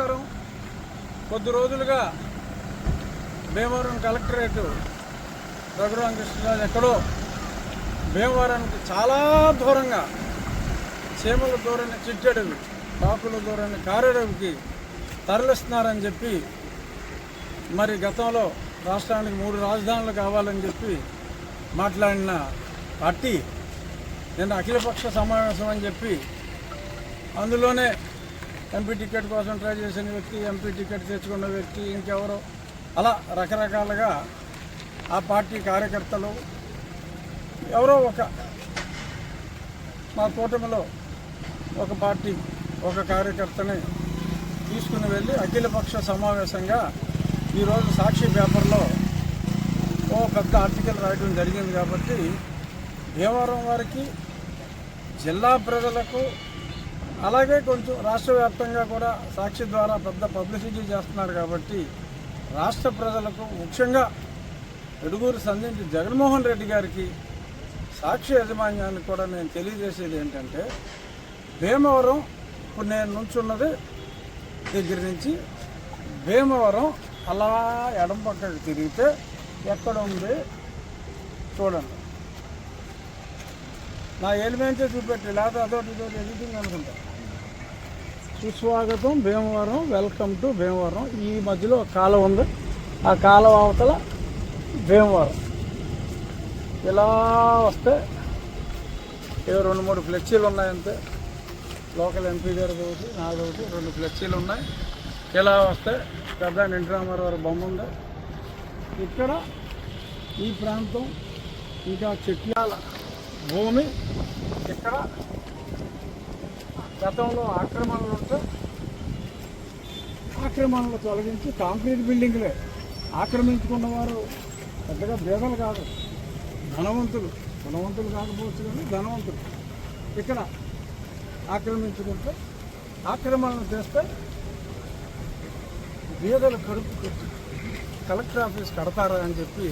నమస్కారం. కొద్ది రోజులుగా భీమవరం కలెక్టరేట్ రఘురామ కృష్ణరాజు ఎక్కడో భీమవరానికి చాలా దూరంగా చీమల దూరాన్ని చిట్టడవి కాకుల దూరాన్ని కారడవికి తరలిస్తున్నారని చెప్పి మరి గతంలో రాష్ట్రానికి మూడు రాజధానులు కావాలని చెప్పి మాట్లాడిన పార్టీ నిన్న అఖిలపక్ష సమావేశం అని చెప్పి అందులోనే ఎంపీ టికెట్ కోసం ట్రై చేసిన వ్యక్తి ఎంపీ టికెట్ తెచ్చుకున్న వ్యక్తి ఇంకెవరో. అలా రకరకాలుగా ఆ పార్టీ కార్యకర్తలు ఎవరో ఒక మా కూటమిలో ఒక పార్టీ ఒక కార్యకర్తని తీసుకుని వెళ్ళి అఖిలపక్ష సమావేశంగా ఈరోజు సాక్షి పేపర్లో ఓ పెద్ద ఆర్టికల్ రాయడం జరిగింది కాబట్టి భీమవరం వారికి జిల్లా ప్రజలకు అలాగే కొంచెం రాష్ట్ర వ్యాప్తంగా కూడా సాక్షి ద్వారా పెద్ద పబ్లిసిటీ చేస్తున్నారు కాబట్టి రాష్ట్ర ప్రజలకు ముఖ్యంగా ఎడుగురు సంధించి జగన్మోహన్ రెడ్డి గారికి సాక్షి యాజమాన్యానికి కూడా నేను తెలియజేసేది ఏంటంటే భీమవరం ఇప్పుడు నేను నుంచున్నది దగ్గర నుంచి భీమవరం అలా ఎడం పక్కకు తిరిగితే ఎక్కడ ఉంది? చూడండి. నా ఎలిమెంటే చూపెట్టి లేకపోతే అదొకటి ఇదొకటి ఎడిటింగ్ అనుకుంటా. సుస్వాగతం భీమవరం వెల్కమ్ టు భీమవరం. ఈ మధ్యలో ఒక కాలువ ఉంది. ఆ కాలువ అవతల భీమవరం. ఇలా వస్తే ఏదో రెండు మూడు ఫ్లెక్సీలు ఉన్నాయంతే లోకల్ ఎంపీ గారిది ఒకటి నాది ఒకటి రెండు ఫ్లెక్సీలు ఉన్నాయి. ఇలా వస్తే పెద్ద ఎన్టీ రామారావు బొమ్మ ఉంది. ఇక్కడ ఈ ప్రాంతం ఇంకా చెట్యాల భూమి ఇక్కడ గతంలో ఆక్రమణలు ఉంటే ఆక్రమణలు తొలగించి కాంక్రీట్ బిల్డింగ్లే. ఆక్రమించుకున్న వారు పెద్దగా భేదలు కాదు. ధనవంతులు. ధనవంతులు కాకపోవచ్చు కానీ ధనవంతులు. ఇక్కడ ఆక్రమించుకుంటే ఆక్రమణలు చేస్తే బీదలు కడుపు కలెక్టర్ ఆఫీస్ కడతారా అని చెప్పి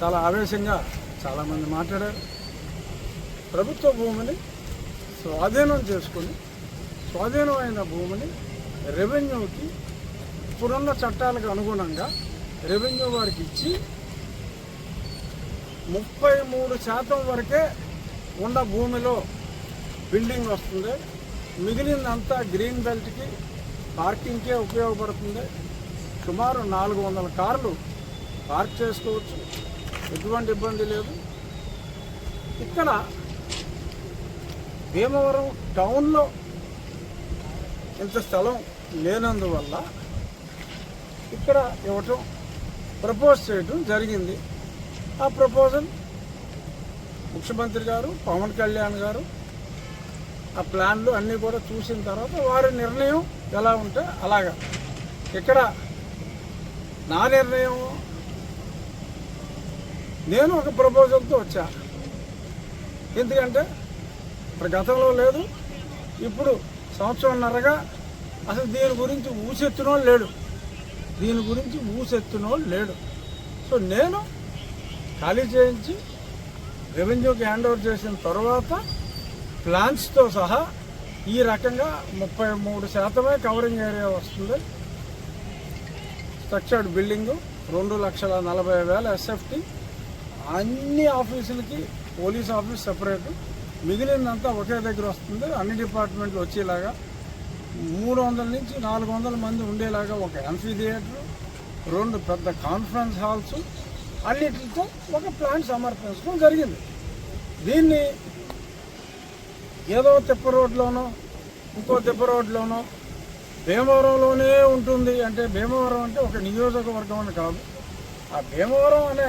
చాలా ఆవేశంగా చాలామంది మాట్లాడారు. ప్రభుత్వ భూమిని స్వాధీనం చేసుకొని స్వాధీనమైన భూమిని రెవెన్యూకి ఇప్పుడున్న చట్టాలకు అనుగుణంగా రెవెన్యూ వారికి ఇచ్చి ముప్పై మూడు శాతం వరకే ఉన్న భూమిలో బిల్డింగ్ వస్తుంది. మిగిలిందంతా గ్రీన్ బెల్ట్కి పార్కింగ్కే ఉపయోగపడుతుంది. సుమారు నాలుగు వందల కార్లు పార్క్ చేసుకోవచ్చు. ఎటువంటి ఇబ్బంది లేదు. ఇక్కడ భీమవరం టౌన్లో ఇంత స్థలం లేనందువల్ల ఇక్కడ ఇవ్వటం ప్రపోజ్ చేయడం జరిగింది. ఆ ప్రపోజల్ ముఖ్యమంత్రి గారు పవన్ కళ్యాణ్ గారు ఆ ప్లాన్లు అన్నీ కూడా చూసిన తర్వాత వారి నిర్ణయం ఎలా ఉంటే అలాగా. ఇక్కడ నా నిర్ణయం నేను ఒక ప్రపోజల్తో వచ్చా. ఎందుకంటే ఇప్పుడు గతంలో లేదు. ఇప్పుడు సంవత్సరంన్నరగా అసలు దీని గురించి ఊసెత్తునోడు లేడు. దీని గురించి ఊసెత్తునోడు లేడు. సో నేను ఖాళీ చేయించి రెవెన్యూకి హ్యాండ్ ఓవర్ చేసిన తర్వాత ప్లాన్స్తో సహా ఈ రకంగా ముప్పై మూడు శాతమే కవరింగ్ ఏరియా వస్తుంది. స్ట్రక్చర్డ్ బిల్డింగు రెండు లక్షల నలభై వేల ఎస్ఎఫ్టీ. అన్ని ఆఫీసులకి పోలీస్ ఆఫీస్ సపరేటు. మిగిలినంతా ఒకే దగ్గర వస్తుంది. అన్ని డిపార్ట్మెంట్లు వచ్చేలాగా మూడు వందల నుంచి నాలుగు వందల మంది ఉండేలాగా ఒక ఎంఫీ థియేటర్ రెండు పెద్ద కాన్ఫరెన్స్ హాల్స్ అన్నిటితో ఒక ప్లాన్ సమర్పించడం జరిగింది. దీన్ని ఏదో తిప్ప రోడ్లోనో ఇంకో తిప్ప రోడ్లోనో భీమవరంలోనే ఉంటుంది అంటే భీమవరం అంటే ఒక నియోజకవర్గం అని కాదు. ఆ భీమవరం అనే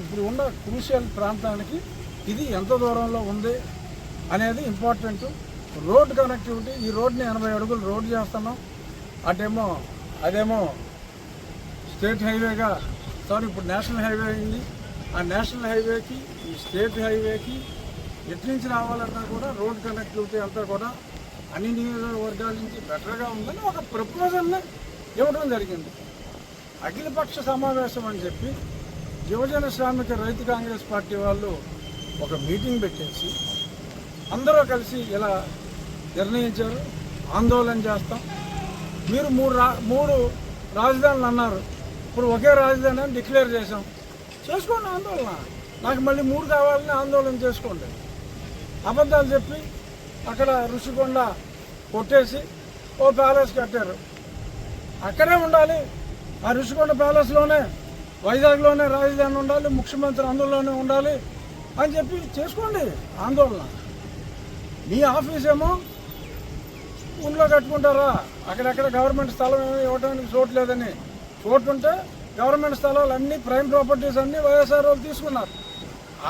ఇప్పుడు ఉన్న క్రూషియల్ ప్రాంతానికి ఇది ఎంత దూరంలో ఉంది అనేది ఇంపార్టెంట్. రోడ్ కనెక్టివిటీ ఈ రోడ్ని ఎనభై అడుగులు రోడ్ చేస్తున్నాం. అటేమో అదేమో స్టేట్ హైవేగా సారీ ఇప్పుడు నేషనల్ హైవే అయింది. ఆ నేషనల్ హైవేకి ఈ స్టేట్ హైవేకి ఎటు నుంచి రావాలన్నా కూడా రోడ్ కనెక్టివిటీ అంతా కూడా అన్ని నియోజకవర్గాల నుంచి బెటర్గా ఉందని ఒక ప్రపోజల్ని ఇవ్వడం జరిగింది. అఖిలపక్ష సమావేశం అని చెప్పి యువజన శ్రామిక రైతు కాంగ్రెస్ పార్టీ వాళ్ళు ఒక మీటింగ్ పెట్టేసి అందరూ కలిసి ఇలా నిర్ణయించారు. ఆందోళన చేస్తాం. మీరు మూడు రా మూడు రాజధానులు అన్నారు. ఇప్పుడు ఒకే రాజధాని అని డిక్లేర్ చేసాం చేసుకోండి ఆందోళన. నాకు మళ్ళీ మూడు కావాలని ఆందోళన చేసుకోండి. అబద్ధాలు చెప్పి అక్కడ ఋషికొండ కొట్టేసి ఓ ప్యాలెస్ కట్టారు. అక్కడే ఉండాలి. ఆ ఋషికొండ ప్యాలెస్లోనే వైజాగ్లోనే రాజధాని ఉండాలి. ముఖ్యమంత్రి అందులోనే ఉండాలి. అని చెప్పి చేసుకోండి ఆందోళన. మీ ఆఫీస్ ఏమో ఊళ్ళో కట్టుకుంటారా? అక్కడెక్కడ గవర్నమెంట్ స్థలం ఏమీ ఇవ్వడానికి చోటు లేదని. చోటు ఉంటే గవర్నమెంట్ స్థలాలు అన్నీ ప్రైమ్ ప్రాపర్టీస్ అన్నీ వైఎస్ఆర్ వాళ్ళు తీసుకున్నారు.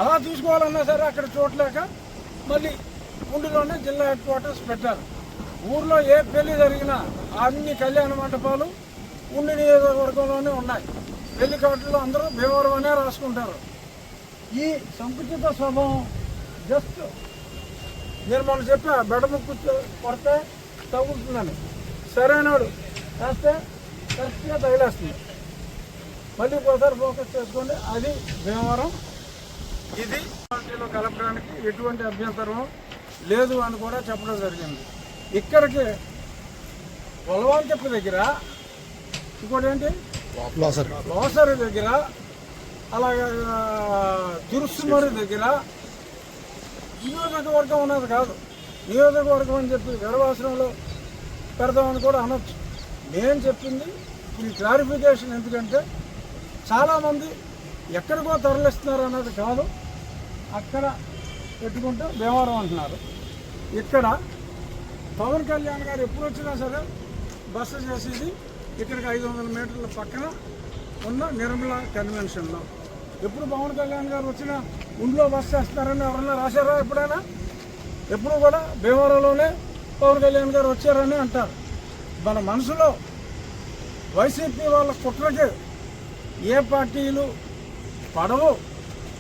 అలా తీసుకోవాలన్నా సరే అక్కడ చోట్లేక మళ్ళీ ఉండిలోనే జిల్లా హెడ్ క్వార్టర్స్ పెట్టారు. ఊర్లో ఏ పెళ్ళి జరిగినా అన్ని కళ్యాణ మండపాలు ఉండి నియోజకవర్గంలోనే ఉన్నాయి. పెళ్ళి కార్డులో అందరూ భీమవరం అనే రాసుకుంటారు. ఈ సంకుచిత స్వభావం జస్ట్ నేను మొన్న చెప్పా బెడముక్కు కొడితే తగ్గుతుందని సరైనడు వేస్తే కరెక్ట్గా తగిలేస్తుంది. మళ్ళీ ఒకసారి ఫోకస్ చేసుకోండి. అది భీమవరం. ఇది పార్టీలో కలపడానికి ఎటువంటి అభ్యంతరం లేదు అని కూడా చెప్పడం జరిగింది. ఇక్కడికి పొలవాంతెప్ప దగ్గర ఇంకోటి ఏంటి? లోసరి దగ్గర అలాగా తిరుస్తుమరి దగ్గర నియోజకవర్గం ఉన్నది కాదు. నియోజకవర్గం అని చెప్పి గర్భాశ్రమంలో పెడదామని కూడా అనొచ్చు. నేను చెప్పింది ఈ క్లారిఫికేషన్ ఎందుకంటే చాలామంది ఎక్కడికో తరలిస్తున్నారు అన్నది కాదు. అక్కడ పెట్టుకుంటే భీమవరం అంటున్నారు. ఇక్కడ పవన్ కళ్యాణ్ గారు ఎప్పుడు వచ్చినా సరే బస్సు చేసేది ఇక్కడికి ఐదు వందల మీటర్ల పక్కన ఉన్న నిర్మల కన్వెన్షన్లో. ఎప్పుడు పవన్ కళ్యాణ్ గారు వచ్చినా ఉండిలో బస్ చేస్తున్నారని ఎవరన్నా రాశారా ఎప్పుడైనా? ఎప్పుడు కూడా భీమవరంలోనే పవన్ కళ్యాణ్ గారు వచ్చారని అంటారు. మన మనసులో వైసీపీ వాళ్ళ కుట్రకి ఏ పార్టీలు పడవు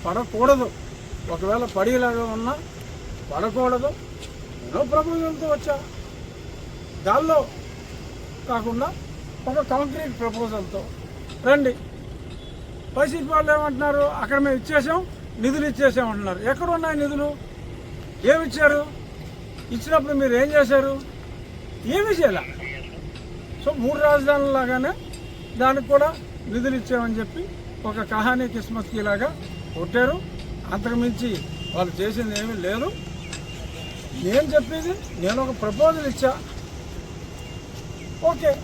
పడకూడదు. ఒకవేళ పడేలాగా ఉన్నా పడకూడదు. ఎన్నో ప్రపోజల్తో వచ్చా. దానిలో కాకుండా ఒక కాంక్రీట్ ప్రపోజల్తో రండి. వైసీపీ వాళ్ళు ఏమంటున్నారు? అక్కడ మేము ఇచ్చేసాం నిధులు ఇచ్చేసాం అంటున్నారు. ఎక్కడ ఉన్నాయి నిధులు? ఏమి ఇచ్చారు? ఇచ్చినప్పుడు మీరు ఏం చేశారు? ఏమి చేయాల. సో మూడు రాజధానులలాగానే దానికి కూడా నిధులు ఇచ్చామని చెప్పి ఒక కహానీ కిస్మత్కి లాగా కొట్టారు. అంతకుమించి వాళ్ళు చేసింది ఏమీ లేదు. నేను చెప్పేది నేను ఒక ప్రపోజల్ ఇచ్చా. ఓకే.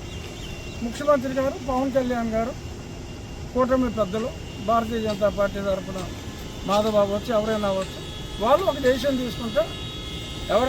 ముఖ్యమంత్రి గారు పవన్ కళ్యాణ్ గారు కూటమి పెద్దలు భారతీయ జనతా పార్టీ తరఫున మాధవ్ వచ్చి ఎవరైనా అవ్వచ్చు వాళ్ళు ఒక డెసిషన్ తీసుకుంటే